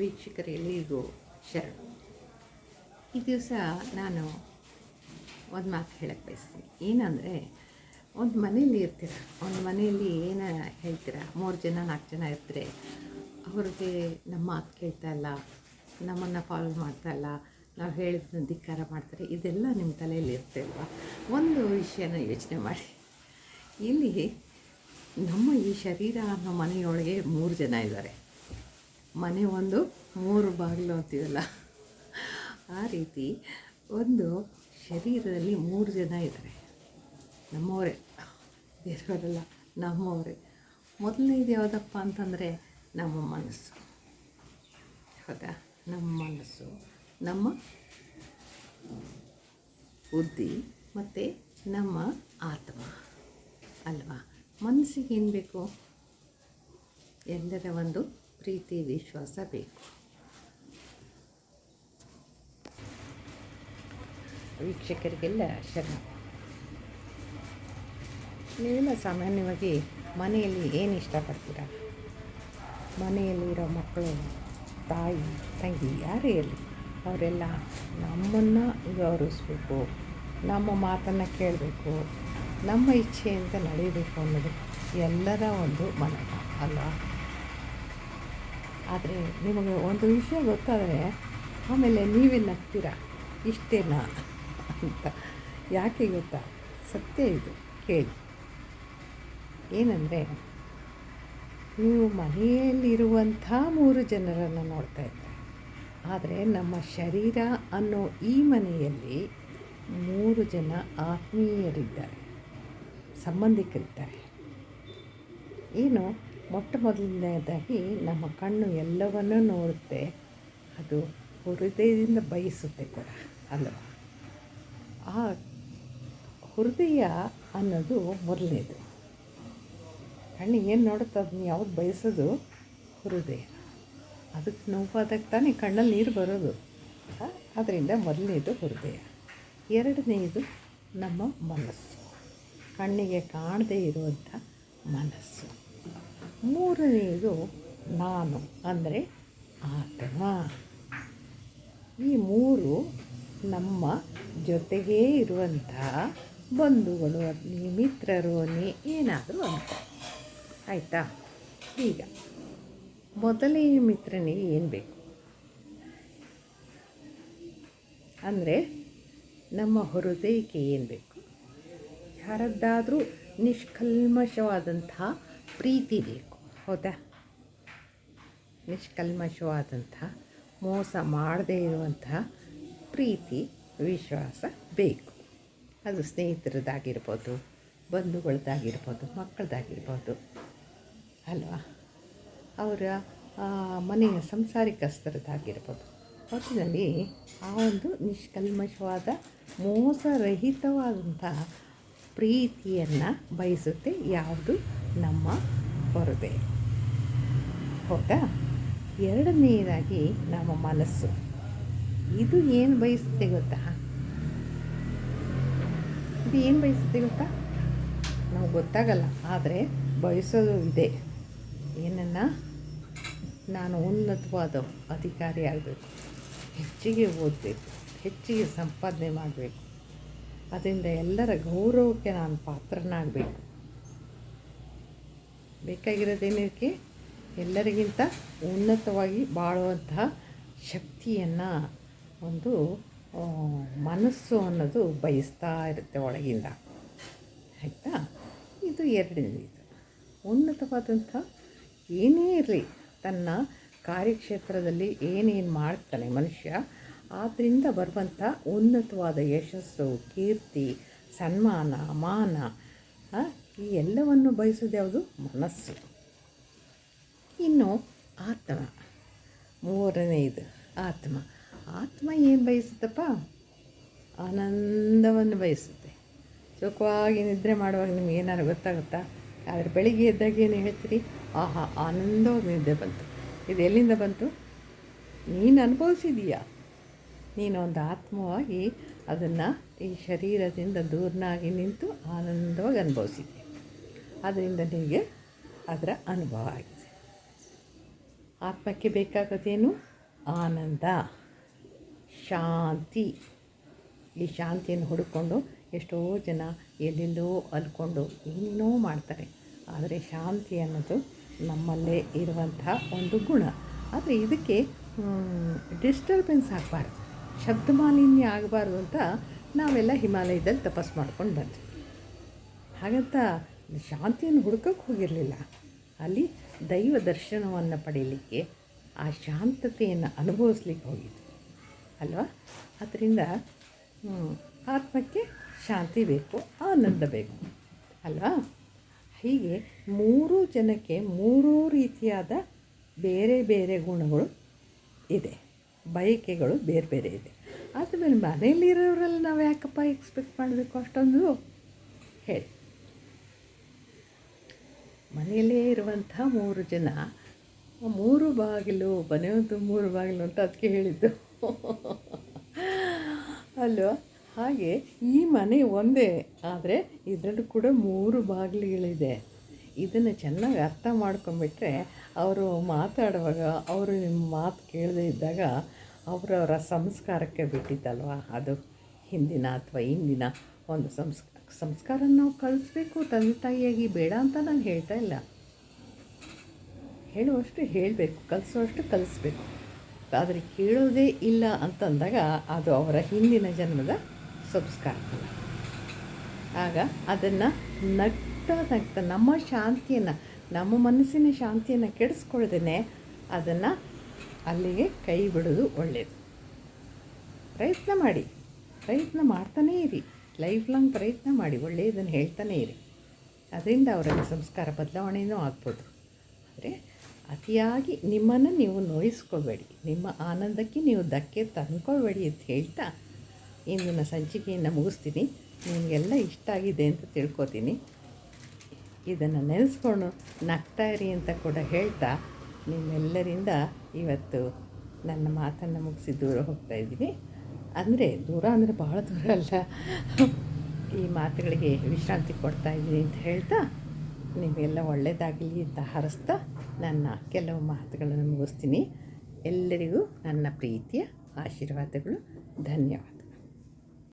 ವೀಕ್ಷಕರೆಲ್ಲರಿಗೂ ಶರಣ. ಈ ದಿವಸ ನಾನು ಒಂದು ಮಾತು ಹೇಳಕ್ಕೆ ಬಯಸ್ತೀನಿ. ಏನಂದರೆ, ಒಂದು ಮನೇಲಿ ಇರ್ತೀರ, ಒಂದು ಮನೆಯಲ್ಲಿ ಏನು ಹೇಳ್ತೀರ? ಮೂರು ಜನ ನಾಲ್ಕು ಜನ ಇರ್ತಾರೆ. ಅವ್ರಿಗೆ ನಮ್ಮ ಮಾತು ಕೇಳ್ತಾ ಇಲ್ಲ, ನಮ್ಮನ್ನು ಫಾಲೋ ಮಾಡ್ತಾ ಇಲ್ಲ, ನಾವು ಹೇಳಿದ್ನ ಧಿಕ್ಕಾರ ಮಾಡ್ತಾರೆ, ಇದೆಲ್ಲ ನಿಮ್ಮ ತಲೆಯಲ್ಲಿ ಇರ್ತಲ್ವ ಒಂದು ವಿಷಯನ ಯೋಚನೆ ಮಾಡಿ. ಇಲ್ಲಿ ನಮ್ಮ ಈ ಶರೀರ ಅನ್ನೋ ಮನೆಯೊಳಗೆ ಮೂರು ಜನ ಇದ್ದಾರೆ. ಮನೆ ಒಂದು ಮೂರು ಬಾಗಿಲು ಅಂತೀವಲ್ಲ? ಆ ರೀತಿ ಒಂದು ಶರೀರದಲ್ಲಿ ಮೂರು ಜನ ಇದ್ದಾರೆ. ನಮ್ಮವರೇ. ಬೇರೆಯವರೆಲ್ಲ ನಮ್ಮವರೇ. ಮೊದಲನೇದು ಯಾವುದಪ್ಪ ಅಂತಂದರೆ ನಮ್ಮ ಮನಸ್ಸು. ಹೌದಾ? ನಮ್ಮ ಮನಸ್ಸು. ನಮ್ಮ ಬುದ್ಧಿ ಮತ್ತು ನಮ್ಮ ಆತ್ಮ. ಅಲ್ವಾ? ಮನಸ್ಸಿಗೆ ಏನು ಬೇಕು? ಎಲ್ಲರ ಒಂದು ಪ್ರೀತಿ, ವಿಶ್ವಾಸ ಬೇಕು. ವೀಕ್ಷಕರಿಗೆಲ್ಲ ಶರಣ ನೀವೆಲ್ಲ ಸಾಮಾನ್ಯವಾಗಿ ಮನೆಯಲ್ಲಿ ಏನು ಇಷ್ಟಪಡ್ತೀರ? ಮನೆಯಲ್ಲಿರೋ ಮಕ್ಕಳು, ತಾಯಿ, ತಂಗಿ ಯಾರೇ ಇರಲಿ? ಅವರೆಲ್ಲ ನಮ್ಮನ್ನು ಗೌರವಿಸ್ಬೇಕು. ನಮ್ಮ ಮಾತನ್ನು ಕೇಳಬೇಕು. ನಮ್ಮ ಇಚ್ಛೆಯಿಂದ ನಡೀಬೇಕು ಅನ್ನೋದು ಎಲ್ಲರ ಒಂದು ಮನ ಅಲ್ಲ ಆದರೆ ನಿಮಗೆ ಒಂದು ವಿಷಯ ಗೊತ್ತಾದರೆ, ಆಮೇಲೆ ನೀವೇ ನಗ್ತೀರ? ಇಷ್ಟೇನಾ ಅಂತ. ಯಾಕೆ ಗೊತ್ತಾ? ಸತ್ಯ ಇದು. ಕೇಳಿ. ಏನಂದರೆ, ನೀವು ಮನೆಯಲ್ಲಿರುವಂಥ ಮೂರು ಜನರನ್ನು ನೋಡ್ತಾ ಇದ್ದಾರೆ ಆದರೆ ನಮ್ಮ ಶರೀರ ಅನ್ನೋ ಈ ಮನೆಯಲ್ಲಿ ಮೂರು ಜನ ಆತ್ಮೀಯರಿದ್ದಾರೆ, ಸಂಬಂಧಿಕರಿದ್ದಾರೆ. ಏನು? ಮೊಟ್ಟ ಮೊದಲನೇದಾಗಿ ನಮ್ಮ ಕಣ್ಣು ಎಲ್ಲವನ್ನೂ ನೋಡುತ್ತೆ. ಅದು ಹೃದಯದಿಂದ ಬಯಸುತ್ತೆ ಕೂಡ, ಅಲ್ವಾ? ಆ ಹೃದಯ ಅನ್ನೋದು ಮೊದಲನೇದು. ಕಣ್ಣು ಏನು ನೋಡುತ್ತೆ ಅದನ್ನ ಯಾವ್ದು ಬಯಸೋದು? ಹೃದಯ. ಅದಕ್ಕೆ ನೋವಾದಾಗ ತಾನೇ ಕಣ್ಣಲ್ಲಿ ನೀರು ಬರೋದು. ಅದರಿಂದ ಮೊದಲನೇದು ಹೃದಯ. ಎರಡನೇದು ನಮ್ಮ ಮನಸ್ಸು. ಕಣ್ಣಿಗೆ ಕಾಣದೇ ಇರುವಂಥ ಮನಸ್ಸು. ಮೂರನೆಯದು ನಾನು, ಅಂದರೆ ಆತ್ಮ ಈ ಮೂರು ನಮ್ಮ ಜೊತೆಗೇ ಇರುವಂತಹ ಬಂಧುಗಳು ಅಲ್ಲಿ ಮಿತ್ರರು ಏನಾದರೂ ಅಂತ. ಆಯಿತಾ? ಈಗ, ಮೊದಲೇ ಮಿತ್ರನಿಗೆ ಏನು ಬೇಕು? ಅಂದರೆ ನಮ್ಮ ಹೃದಯಕ್ಕೆ ಏನು ಬೇಕು? ಯಾರದ್ದಾದರೂ ನಿಷ್ಕಲ್ಮಶವಾದಂತಹ ಪ್ರೀತಿ ಬೇಕು. ಹೌದಾ. ನಿಷ್ಕಲ್ಮಶವಾದಂತಹ ಮೋಸ ಮಾಡದೇ ಇರುವಂತಹ ಪ್ರೀತಿ, ವಿಶ್ವಾಸ ಬೇಕು. ಅದು ಸ್ನೇಹಿತರದ್ದಾಗಿರ್ಬೋದು, ಬಂಧುಗಳದ್ದಾಗಿರ್ಬೋದು, ಮಕ್ಕಳದ್ದಾಗಿರ್ಬೋದು, ಅಲ್ವಾ? ಅವರ ಮನೆಯ ಸಂಸಾರಿಕಸ್ಥರದ್ದಾಗಿರ್ಬೋದು. ಒಟ್ಟಿನಲ್ಲಿ ಆ ಒಂದು ನಿಷ್ಕಲ್ಮಶವಾದ, ಮೋಸರಹಿತವಾದಂಥ ಪ್ರೀತಿಯನ್ನು ಬಯಸುತ್ತೆ ಯಾವುದು ನಮ್ಮ ಹೊರದೆ. ಹೌದಾ ಎರಡನೆಯದಾಗಿ ನಮ್ಮ ಮನಸ್ಸು. ಇದು ಏನು ಬಯಸುತ್ತೆ ಗೊತ್ತಾ? ಇದು ಏನು ಬಯಸುತ್ತೆ ಗೊತ್ತಾ? ನಾವು ಗೊತ್ತಾಗಲ್ಲ, ಆದರೆ ಬಯಸೋದು ಇದೆ. ಏನನ್ನು? ನಾನು ಉನ್ನತವಾದ ಅಧಿಕಾರಿ ಆಗಬೇಕು. ಹೆಚ್ಚಿಗೆ ಓದಬೇಕು, ಹೆಚ್ಚಿಗೆ ಸಂಪಾದನೆ ಮಾಡಬೇಕು. ಅದರಿಂದ ಎಲ್ಲರ ಗೌರವಕ್ಕೆ ನಾನು ಪಾತ್ರನಾಗಬೇಕು. ಬೇಕಾಗಿರೋದೇನಕ್ಕೆ ಎಲ್ಲರಿಗಿಂತ ಉನ್ನತವಾಗಿ ಬಾಳುವಂತಹ ಶಕ್ತಿಯನ್ನು ಒಂದು ಮನಸ್ಸು ಅನ್ನೋದು ಬಯಸ್ತಾ ಇರುತ್ತೆ ಒಳಗಿಂದ. ಆಯಿತಾ? ಇದು ಎರಡನೇದು. ಉನ್ನತವಾದಂಥ ಏನೇ ಇರಲಿ ತನ್ನ ಕಾರ್ಯಕ್ಷೇತ್ರದಲ್ಲಿ ಏನೇನು ಮಾಡ್ತಾನೆ ಮನುಷ್ಯ ಆದ್ದರಿಂದ ಬರುವಂಥ ಉನ್ನತವಾದ ಯಶಸ್ಸು, ಕೀರ್ತಿ, ಸನ್ಮಾನ, ಮಾನ ಈ ಎಲ್ಲವನ್ನು ಬಯಸೋದು ಯಾವುದು? ಮನಸ್ಸು. ಇನ್ನು ಆತ್ಮ. ಮೂರನೆಯದು ಆತ್ಮ. ಆತ್ಮ ಏನು ಬಯಸುತ್ತಪ್ಪ? ಆನಂದವನ್ನು ಬಯಸುತ್ತೆ. ಸುಖವಾಗಿ ನಿದ್ರೆ ಮಾಡುವಾಗ ನಿಮ್ಗೆ ಏನಾರು ಗೊತ್ತಾಗುತ್ತಾ? ಆದರೆ ಬೆಳಿಗ್ಗೆ ಎದ್ದಾಗ ಏನು ಹೇಳ್ತೀರಿ? ಆಹಾ ಆನಂದವಾಗಿ ನಿದ್ದೆ ಬಂತು. ಇದು ಎಲ್ಲಿಂದ ಬಂತು? ನೀನು ಅನುಭವಿಸಿದೀಯಾ? ನೀನು ಒಂದು ಆತ್ಮವಾಗಿ ಅದನ್ನು ಈ ಶರೀರದಿಂದ ದೂರನಾಗಿ ನಿಂತು ಆನಂದವಾಗಿ ಅನುಭವಿಸಿದೆ ಅದರಿಂದ ನಿಮಗೆ ಅದರ ಅನುಭವ ಆಗಿದೆ. ಆತ್ಮಕ್ಕೆ ಬೇಕಾಗೋದೇನು ಆನಂದ, ಶಾಂತಿ. ಈ ಶಾಂತಿಯನ್ನು ಹುಡುಕೊಂಡು ಎಷ್ಟೋ ಜನ ಎಲ್ಲೆಲ್ಲೋ ಅಲ್ಕೊಂಡು ಏನೇನೋ ಮಾಡ್ತಾರೆ. ಆದರೆ ಶಾಂತಿ ಅನ್ನೋದು ನಮ್ಮಲ್ಲೇ ಇರುವಂಥ ಒಂದು ಗುಣ. ಆದರೆ ಇದಕ್ಕೆ ಡಿಸ್ಟರ್ಬೆನ್ಸ್ ಆಗಬಾರ್ದು. ಶಬ್ದ ಮಾಲಿನ್ಯ ಆಗಬಾರ್ದು ಅಂತ ನಾವೆಲ್ಲ ಹಿಮಾಲಯದಲ್ಲಿ ತಪಸ್ ಮಾಡ್ಕೊಂಡು ಬಂದ್ವಿ. ಹಾಗಂತ ಶಾಂತಿಯನ್ನು ಹುಡುಕೋಕ್ಕೆ ಹೋಗಿರಲಿಲ್ಲ. ಅಲ್ಲಿ ದೈವ ದರ್ಶನವನ್ನು ಪಡೀಲಿಕ್ಕೆ ಆ ಶಾಂತತೆಯನ್ನು ಅನುಭವಿಸ್ಲಿಕ್ಕೆ ಹೋಗಿದ್ವಿ. ಅಲ್ವಾ? ಅದರಿಂದ ಆತ್ಮಕ್ಕೆ ಶಾಂತಿ ಬೇಕು, ಆನಂದ ಬೇಕು. ಅಲ್ವಾ? ಹೀಗೆ ಮೂರು ಜನಕ್ಕೆ ಮೂರೂ ರೀತಿಯಾದ ಬೇರೆ ಬೇರೆ ಗುಣಗಳು ಇದೆ. ಬಯಕೆಗಳು ಬೇರೆ ಬೇರೆ ಇದೆ. ಆದಮೇಲೆ ಮನೆಯಲ್ಲಿರೋರಲ್ಲಿ ನಾವು ಯಾಕಪ್ಪ ಎಕ್ಸ್ಪೆಕ್ಟ್ ಮಾಡಬೇಕು ಅಷ್ಟೊಂದು? ಹೇಳಿ. ಮನೆಯಲ್ಲೇ ಇರುವಂಥ ಮೂರು ಜನ ಮೂರು ಬಾಗಿಲು, ಮನೆಯೊಂದು ಮೂರು ಬಾಗಿಲು ಅಂತ ಅದಕ್ಕೆ ಹೇಳಿದ್ದು. ಅಲ್ವಾ ಹಾಗೆ ಈ ಮನೆ ಒಂದೇ, ಆದರೆ ಇದರಲ್ಲೂ ಕೂಡ ಮೂರು ಬಾಗಿಲುಗಳಿದೆ. ಇದನ್ನು ಚೆನ್ನಾಗಿ ಅರ್ಥ ಮಾಡ್ಕೊಂಬಿಟ್ರೆ ಅವರು ಮಾತಾಡುವಾಗ ಅವರು ನಿಮ್ಮ ಮಾತು ಕೇಳದೇ ಇದ್ದಾಗ ಅವರವರ ಸಂಸ್ಕಾರಕ್ಕೆ ಬಿಟ್ಟಿತ್ತಲ್ವ ಅದು? ಹಿಂದಿನ ಅಥವಾ ಇಂದಿನ ಒಂದು ಸಂಸ್ಕ ಸಂಸ್ಕಾರ ನಾವು ಕಳಿಸ್ಬೇಕು, ತಂದೆ ತಾಯಿಯಾಗಿ ಬೇಡ ಅಂತ ನಾನು ಹೇಳ್ತಾ ಇಲ್ಲ. ಹೇಳುವಷ್ಟು ಹೇಳಬೇಕು, ಕಲಿಸುವಷ್ಟು ಕಲಿಸ್ಬೇಕು. ಆದರೆ ಕೇಳೋದೇ ಇಲ್ಲ ಅಂತಂದಾಗ ಅದು ಅವರ ಹಿಂದಿನ ಜನ್ಮದ ಸಂಸ್ಕಾರ. ಆಗ ಅದನ್ನು ನಗ್ತಾ ನಗ್ತಾ ನಮ್ಮ ಶಾಂತಿಯನ್ನು, ನಮ್ಮ ಮನಸ್ಸಿನ ಶಾಂತಿಯನ್ನು ಕೆಡಿಸ್ಕೊಳ್ದೇ ಅದನ್ನು ಅಲ್ಲಿಗೆ ಕೈ ಬಿಡೋದು ಒಳ್ಳೆಯದು ಪ್ರಯತ್ನ ಮಾಡಿ, ಪ್ರಯತ್ನ ಮಾಡ್ತಾನೇ ಇರಿ. ಲೈಫ್ ಲಾಂಗ್ ಪ್ರಯತ್ನ ಮಾಡಿ ಒಳ್ಳೆಯದನ್ನು ಹೇಳ್ತಾನೇ ಇರಿ. ಅದರಿಂದ ಅವರಲ್ಲಿ ಸಂಸ್ಕಾರ ಬದಲಾವಣೆಯೂ ಆಗ್ಬೋದು. ಆದರೆ ಅತಿಯಾಗಿ ನಿಮ್ಮನ್ನು ನೀವು ನೋಯಿಸ್ಕೋಬೇಡಿ. ನಿಮ್ಮ ಆನಂದಕ್ಕೆ ನೀವು ಧಕ್ಕೆ ತಂದ್ಕೊಳ್ಬೇಡಿ ಅಂತ ಹೇಳ್ತಾ ಇಂದಿನ ಸಂಚಿಕೆಯನ್ನು ಮುಗಿಸ್ತೀನಿ. ನಿಮಗೆಲ್ಲ ಇಷ್ಟ ಆಗಿದೆ ಅಂತ ತಿಳ್ಕೊತೀನಿ. ಇದನ್ನು ನೆನೆಸ್ಕೊಂಡು ನಗ್ತಾ ಇರಿ ಅಂತ ಕೂಡ ಹೇಳ್ತಾ ನಿಮ್ಮೆಲ್ಲರಿಂದ ಇವತ್ತು ನನ್ನ ಮಾತನ್ನು ಮುಗಿಸಿ ದೂರ ಹೋಗ್ತಾ ಇದ್ದೀನಿ. ಅಂದರೆ ದೂರ ಅಂದರೆ ಬಹಳ ದೂರ ಅಲ್ಲ. ಈ ಮಾತುಗಳಿಗೆ ವಿಶ್ರಾಂತಿ ಕೊಡ್ತಾ ಇದ್ದೀನಿ ಅಂತ ಹೇಳ್ತಾ ನಿಮಗೆಲ್ಲ ಒಳ್ಳೆಯದಾಗಲಿ ಅಂತ ಹರಿಸ್ತಾ ನನ್ನ ಕೆಲವು ಮಾತುಗಳನ್ನು ಮುಗಿಸ್ತೀನಿ. ಎಲ್ಲರಿಗೂ ನನ್ನ ಪ್ರೀತಿಯ ಆಶೀರ್ವಾದಗಳು. ಧನ್ಯವಾದ.